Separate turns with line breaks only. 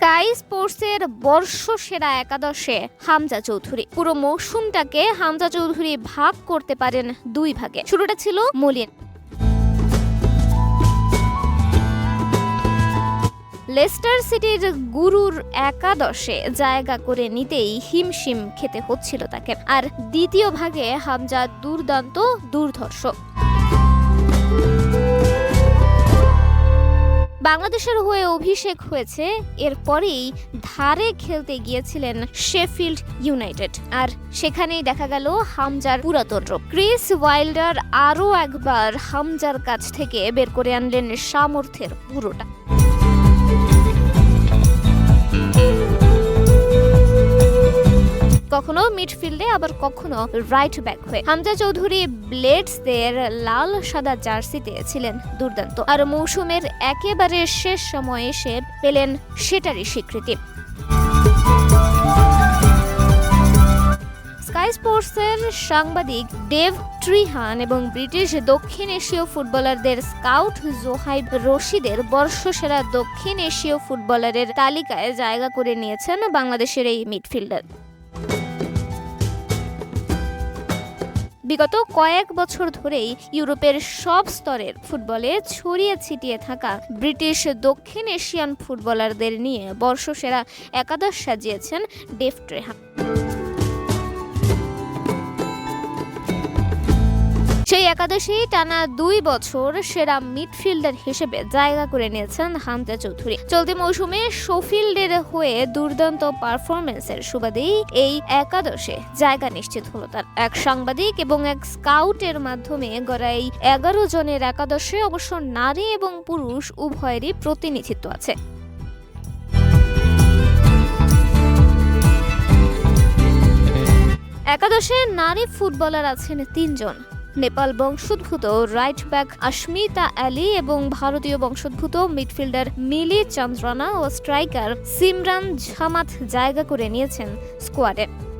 বাংলাদেশের বর্ষসেরা একাদশে হামজা চৌধুরী। পুরো মৌসুমটাকে হামজা চৌধুরী ভাগ করতে পারেন দুই ভাগে। শুরুটা ছিল মলিন। লেস্টার সিটির গুরুর একাদশে জায়গা করে নিতেই হিমশিম খেতে হচ্ছিল তাকে। আর দ্বিতীয় ভাগে হামজা দুর্দান্ত দুর্ধর্ষ। বাংলাদেশের হয়ে অভিষেক হয়েছে, এরপরেই ধারে খেলতে গিয়েছিলেন শেফিল্ড ইউনাইটেড। আর সেখানেই দেখা গেল হামজার পুরাতন রূপ। ক্রিস ওয়াইল্ডার আরও একবার হামজার কাছ থেকে বের করে আনলেন সামর্থ্যের পুরোটা। মিডফিল্ডে, আবার কখনো রাইট ব্যাক হয়ে। হামজা চৌধুরী ব্লেডসদের লাল সাদা জার্সিতে ছিলেন দুর্দান্ত। আর মৌসুমের একেবারে শেষ সময়ে এসে পেলেন সেটারই স্বীকৃতি। স্কাই স্পোর্টসের সাংবাদিক ডেভ ট্রিহান এবং ব্রিটিশ দক্ষিণ এশীয় ফুটবলারদের স্কাউট জোহাইব রশিদের বর্ষসেরা দক্ষিণ এশীয় ফুটবলারের তালিকায় জায়গা করে নিয়েছেন বাংলাদেশের এই মিডফিল্ডার। বিগত কয়েক বছর ধরেই ইউরোপের সব স্তরের ফুটবলে ছড়িয়ে ছিটিয়ে থাকা ব্রিটিশ দক্ষিণ এশিয়ান ফুটবলারদের নিয়ে বর্ষসেরা একাদশ সাজিয়েছেন ডেভ ট্রেহান একাদশী টানা দুই বছর সেরা মিডফিল্ডার হিসেবে জায়গা করে নিয়েছেন হামজা চৌধুরী। চলতি মৌসুমে শোফিল্ডের হয়ে দুর্দান্ত পারফরমেন্সের সুবাদেই এই একাদশে জায়গা নিশ্চিত হলো তার। এক সাংবাদিক এবং এক স্কাউটের মাধ্যমে গড়া এই এগারো জনের একাদশে অবশ্য নারী এবং পুরুষ উভয়েরই প্রতিনিধিত্ব আছে। একাদশে নারী ফুটবলার আছেন তিনজন। নেপাল বংশোদ্ভূত রাইট ব্যাক আশমিতা অ্যালি এবং ভারতীয় বংশোদ্ভূত মিডফিল্ডার মিলি চন্দ্রনা ও স্ট্রাইকার সিমরান ঝামাত জায়গা করে নিয়েছেন স্কোয়াডে।